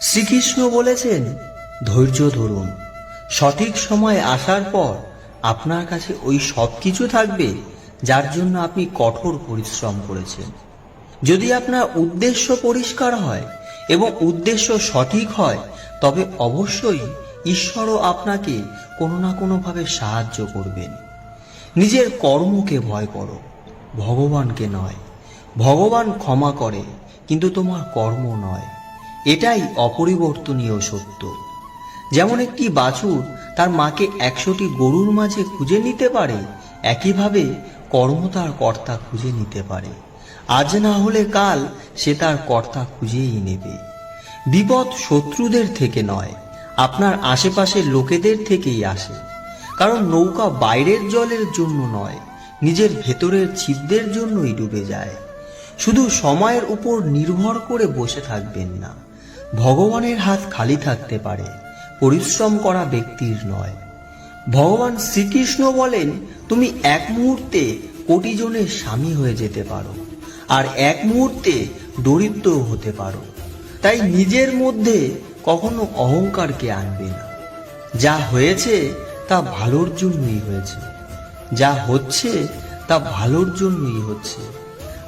শ্রীকৃষ্ণ বলেছেন, ধৈর্য ধরুন। সঠিক সময় আসার পর আপনার কাছে ওই সব কিছু থাকবে যার জন্য আপনি কঠোর পরিশ্রম করেছেন। যদি আপনার উদ্দেশ্য পরিষ্কার হয় এবং উদ্দেশ্য সঠিক হয়, তবে অবশ্যই ঈশ্বরও আপনাকে কোনো না কোনোভাবে সাহায্য করবেন। নিজের কর্মকে ভয় করো। ভগবানকে নয়। ভগবান ক্ষমা করে, কিন্তু তোমার কর্ম নয়। এটাই অপরিবর্তনীয় সত্য। যেমন একটি বাছুর তার মাকে একশোটি গরুর মাঝে খুঁজে নিতে পারে, একইভাবে কর্ম তার কর্তা খুঁজে নিতে পারে। আজ না হলে কাল সে তার কর্তা খুঁজেই নেবে। বিপদ শত্রুদের থেকে নয়, আপনার আশেপাশের লোকেদের থেকেই আসে। কারণ নৌকা বাইরের জলের জন্য নয়, নিজের ভেতরের ছিদ্রের জন্যই ডুবে যায়। শুধু সময়ের উপর নির্ভর করে বসে থাকবেন না। ভগবানের হাত খালি থাকতে পারে, পরিশ্রম করা ব্যক্তির নয়। ভগবান শ্রীকৃষ্ণ বলেন, তুমি এক মুহূর্তে কোটি জনের স্বামী হয়ে যেতে পারো, আর এক মুহূর্তে দরিদ্র হতে পারো। তাই নিজের মধ্যে কখনো অহংকারকে আনবে না। যা হয়েছে, তা ভালোর জন্যই হয়েছে। যা হচ্ছে, তা ভালোর জন্যই হচ্ছে।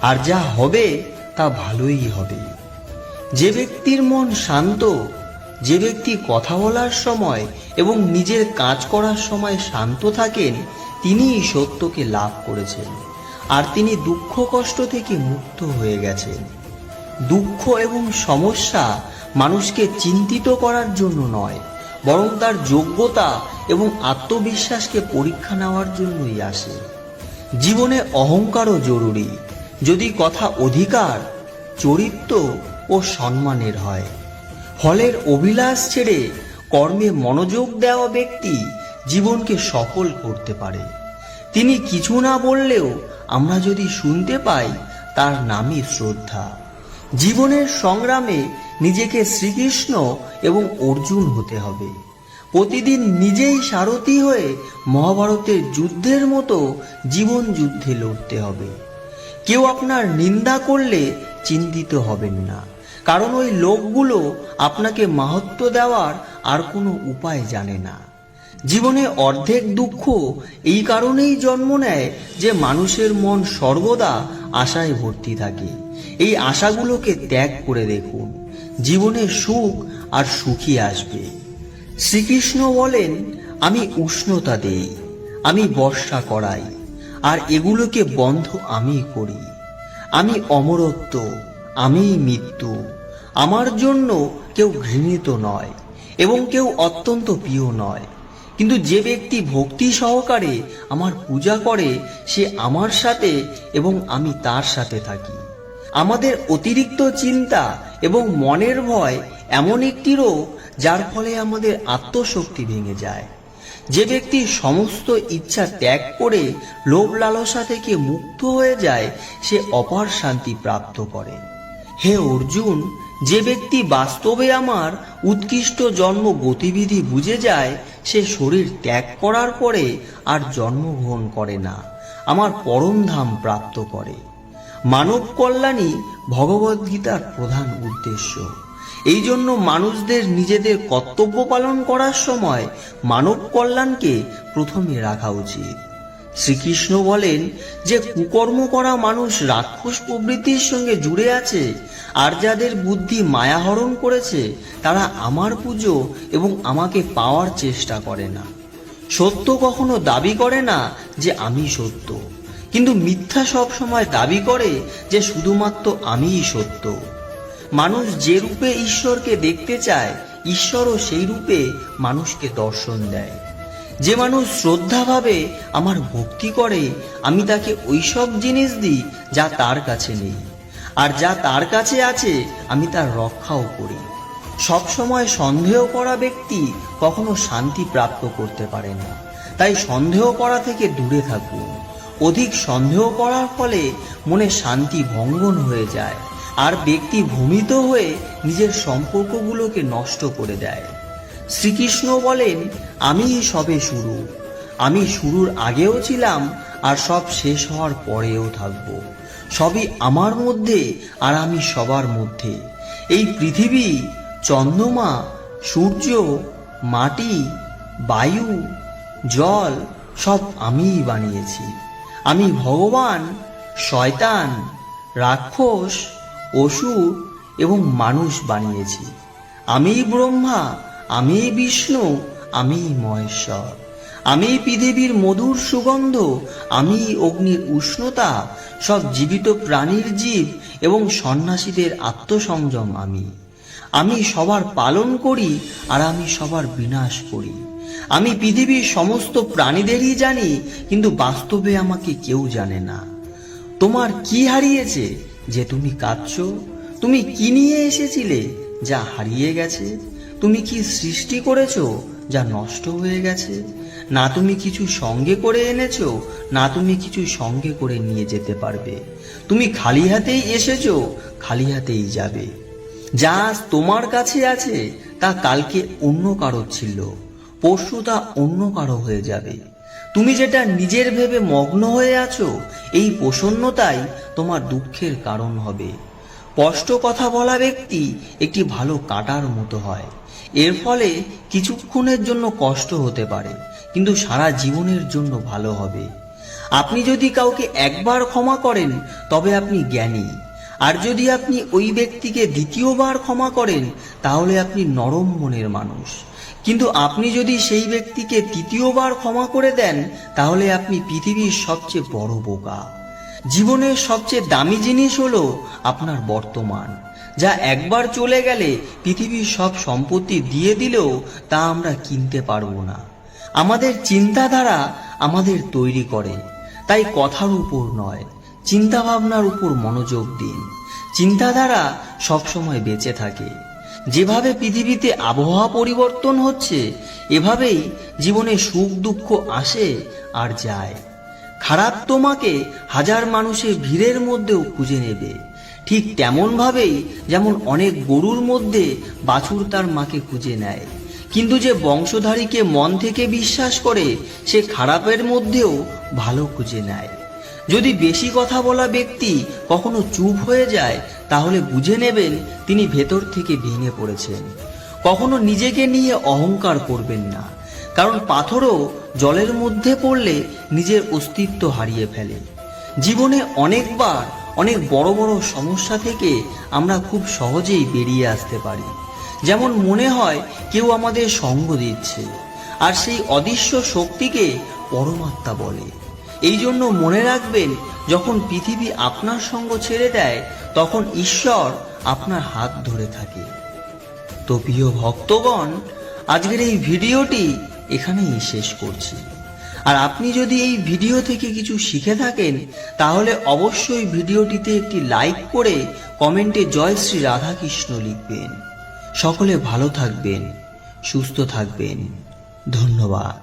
আর যা হবে, তা ভালোই হবে। যে ব্যক্তির মন শান্ত, যে ব্যক্তি কথা বলার সময় এবং নিজের কাজ করার সময় শান্ত থাকেন, তিনিই সত্যকে লাভ করেছেন। আর তিনি দুঃখ কষ্ট থেকে মুক্ত হয়ে গেছেন। দুঃখ এবং সমস্যা মানুষকে চিন্তিত করার জন্য নয়, বরং তার যোগ্যতা এবং আত্মবিশ্বাসকে পরীক্ষা নেওয়ার জন্যই আসে। জীবনে অহংকারও জরুরি। যদি কথা অধিকার, চরিত্র ও সম্মানের হয়। ফলের অভিলাষ ছেড়ে কর্মে মনোযোগ দেওয়া ব্যক্তি জীবনকে সফল করতে পারে। তিনি কিছু না বললেও আমরা যদি শুনতে পাই, তার নামই শ্রদ্ধা। জীবনের সংগ্রামে নিজেকে শ্রীকৃষ্ণ এবং অর্জুন হতে হবে। প্রতিদিন নিজেই সারথি হয়ে মহাভারতের যুদ্ধের মতো জীবন যুদ্ধে লড়তে হবে। কেউ আপনার নিন্দা করলে চিন্তিত হবেন না। কারণ ওই লোকগুলো আপনাকে মাহাত্ম দেওয়ার আর কোনো উপায় জানে না। জীবনে অর্ধেক দুঃখ এই কারণেই জন্ম নেয় যে মানুষের মন সর্বদা আশায় ভর্তি থাকে। এই আশাগুলোকে ত্যাগ করে দেখুন। জীবনে সুখ আর সুখী আসবে। শ্রীকৃষ্ণ বলেন, আমি উষ্ণতা দেই, আমি বর্ষা করাই, আর এগুলোকে বন্ধ আমি করি। আমি অমরত্ব আমি মৃত্যু। আমার জন্য কেউ ঘৃণিত নয় এবং কেউ অত্যন্ত প্রিয় নয়। কিন্তু যে ব্যক্তি ভক্তি সহকারে আমার পূজা করে, সে আমার সাথে এবং আমি তার সাথে থাকি। আমাদের অতিরিক্ত চিন্তা এবং মনের ভয় এমন একটি রোগ যার ফলে আমাদের আত্মশক্তি ভেঙে যায়। যে ব্যক্তি সমস্ত ইচ্ছা ত্যাগ করে লোভ লালসা থেকে মুক্ত হয়ে যায়, সে অপার শান্তি প্রাপ্ত করে। হে অর্জুন, যে ব্যক্তি বাস্তবে আমার উৎকৃষ্ট জন্ম গতিবিধি বুঝে যায়, সে শরীর ত্যাগ করার পরে আর জন্মগ্রহণ করে না, আমার পরম ধাম প্রাপ্ত করে। মানব কল্যাণই ভগবদ্গীতার প্রধান উদ্দেশ্য। এই জন্য মানুষদের নিজেদের কর্তব্য পালন করার সময় মানব কল্যাণকে প্রথমে রাখা উচিত। শ্রীকৃষ্ণ বলেন যে কুকর্ম করা মানুষ রাক্ষস প্রবৃত্তির সঙ্গে জুড়ে আছে, আর যাদের বুদ্ধি মায়াহরণ করেছে, তারা আমার পুজো এবং আমাকে পাওয়ার চেষ্টা করে না। সত্য কখনো দাবি করে না যে আমি সত্য, কিন্তু মিথ্যা সব সময় দাবি করে যে শুধুমাত্র আমিই সত্য। মানুষ যে রূপে ঈশ্বরকে দেখতে চায়, ঈশ্বরও সেই রূপে মানুষকে দর্শন দেয়। যে মানুষ শ্রদ্ধাভাবে আমার ভক্তি করে, আমি তাকে ওইসব জিনিস দিই যা তার কাছে নেই। আর যা তার কাছে আছে, আমি তার রক্ষাও করি। সবসময় সন্দেহ করা ব্যক্তি কখনো শান্তি প্রাপ্ত করতে পারে না। তাই সন্দেহ করা থেকে দূরে থাকুন। অধিক সন্দেহ করার ফলে মনে শান্তি ভঙ্গন হয়ে যায়। আর ব্যক্তি ভূমিত হয়ে নিজের সম্পর্কগুলোকে নষ্ট করে দেয়। শ্রীকৃষ্ণ বলেন আমিই সবে শুরু। আমি শুরুর আগেও ছিলাম আর সব শেষ হওয়ার পরেও থাকব। সবই আমার মধ্যে আর আমি সবার মধ্যে। এই পৃথিবী চন্দ্রমা, সূর্য, মাটি, বায়ু, জল, সব আমিই বানিয়েছি। আমি ভগবান, শয়তান, রাক্ষস, অসুর এবং মানুষ বানিয়েছি। আমি ব্রহ্মা আমি বিষ্ণু, আমি মহেশ্বর। আমি পৃথিবীর মধুর সুগন্ধ, আমি অগ্নির উষ্ণতা, সব জীবিত প্রাণীর জীব এবং সন্ন্যাসীদের আত্মসংযম আমি। আমি সবার পালন করি আর আমি সবার বিনাশ করি। আমি পৃথিবীর সমস্ত প্রাণীদেরই জানি, কিন্তু বাস্তবে আমাকে কেউ জানে না। তোমার কি হারিয়েছে যে তুমি কাঁদছ? তুমি কি নিয়ে এসেছিলে যা হারিয়ে গেছে? তুমি কি সৃষ্টি করেছ যা নষ্ট হয়ে গেছে? না তুমি কিছু সঙ্গে করে এনেছো, না তুমি কিছু সঙ্গে করে নিয়ে যেতে পারবে। তুমি খালি হাতেই এসেছ, খালি হাতেই যাবে। যা তোমার কাছে আছে, তা কালকে অন্য কারও ছিল। পরশু তা অন্য কারও হয়ে যাবে। তুমি যেটা নিজের ভেবে মগ্ন হয়ে আছো, এই প্রসন্নতাই তোমার দুঃখের কারণ হবে। স্পষ্ট কথা বলা ব্যক্তি একটি ভালো কাটার মতো হয়। এর ফলে কিছুক্ষণের জন্য কষ্ট হতে পারে, কিন্তু সারা জীবনের জন্য ভালো হবে। আপনি যদি কাউকে একবার ক্ষমা করেন, তবে আপনি জ্ঞানী। আর যদি আপনি ওই ব্যক্তিকে দ্বিতীয়বার ক্ষমা করেন, তাহলে আপনি নরম মনের মানুষ। কিন্তু আপনি যদি সেই ব্যক্তিকে তৃতীয়বার ক্ষমা করে দেন, তাহলে আপনি পৃথিবীর সবচেয়ে বড় বোকা। জীবনের সবচেয়ে দামি জিনিস হলো আপনার বর্তমান, যা একবার চলে গেলে পৃথিবীর সব সম্পত্তি দিয়ে দিলেও তা আমরা কিনতে পারব না। আমাদের চিন্তাধারা আমাদের তৈরি করে, তাই কথার উপর নয় চিন্তা ভাবনার উপর মনোযোগ দিন। চিন্তাধারা সবসময় বেঁচে থাকে। যেভাবে পৃথিবীতে আবহাওয়া পরিবর্তন হচ্ছে, এভাবেই জীবনে সুখ দুঃখ আসে আর যায়। খারাপ তোমাকে হাজার মানুষের ভিড়ের মধ্যেও খুঁজে নেবে। ঠিক তেমনভাবেই যেমন অনেক গরুর মধ্যে বাছুর তার মাকে খুঁজে নেয়। কিন্তু যে বংশধারীকে মন থেকে বিশ্বাস করে, সে খারাপের মধ্যেও ভালো খুঁজে নেয়। যদি বেশি কথা বলা ব্যক্তি কখনো চুপ হয়ে যায়, তাহলে বুঝে নেবেন তিনি ভেতর থেকে ভেঙে পড়েছেন। কখনো নিজেকে নিয়ে অহংকার করবেন না। কারণ পাথরও জলের মধ্যে পড়লে নিজের অস্তিত্ব হারিয়ে ফেলে। জীবনে অনেকবার অনেক বড় বড় সমস্যা থেকে আমরা খুব সহজেই বেরিয়ে আসতে পারি। যেমন মনে হয় কেউ আমাদের সঙ্গ দিচ্ছে, আর সেই অদৃশ্য শক্তিকে পরমাত্মা বলে। এই জন্য মনে রাখবেন, যখন পৃথিবী আপনার সঙ্গ ছেড়ে দেয়, তখন ঈশ্বর আপনার হাত ধরে থাকে। তো প্রিয় ভক্তগণ, আজকের এই ভিডিওটি এখানেই শেষ করছি। আর আপনি যদি এই ভিডিও থেকে কিছু শিখে থাকেন, তাহলে অবশ্যই ভিডিওটিতে একটি লাইক করে কমেন্টে জয় শ্রী রাধাকৃষ্ণ লিখবেন। সকলে ভালো থাকবেন, সুস্থ থাকবেন। ধন্যবাদ।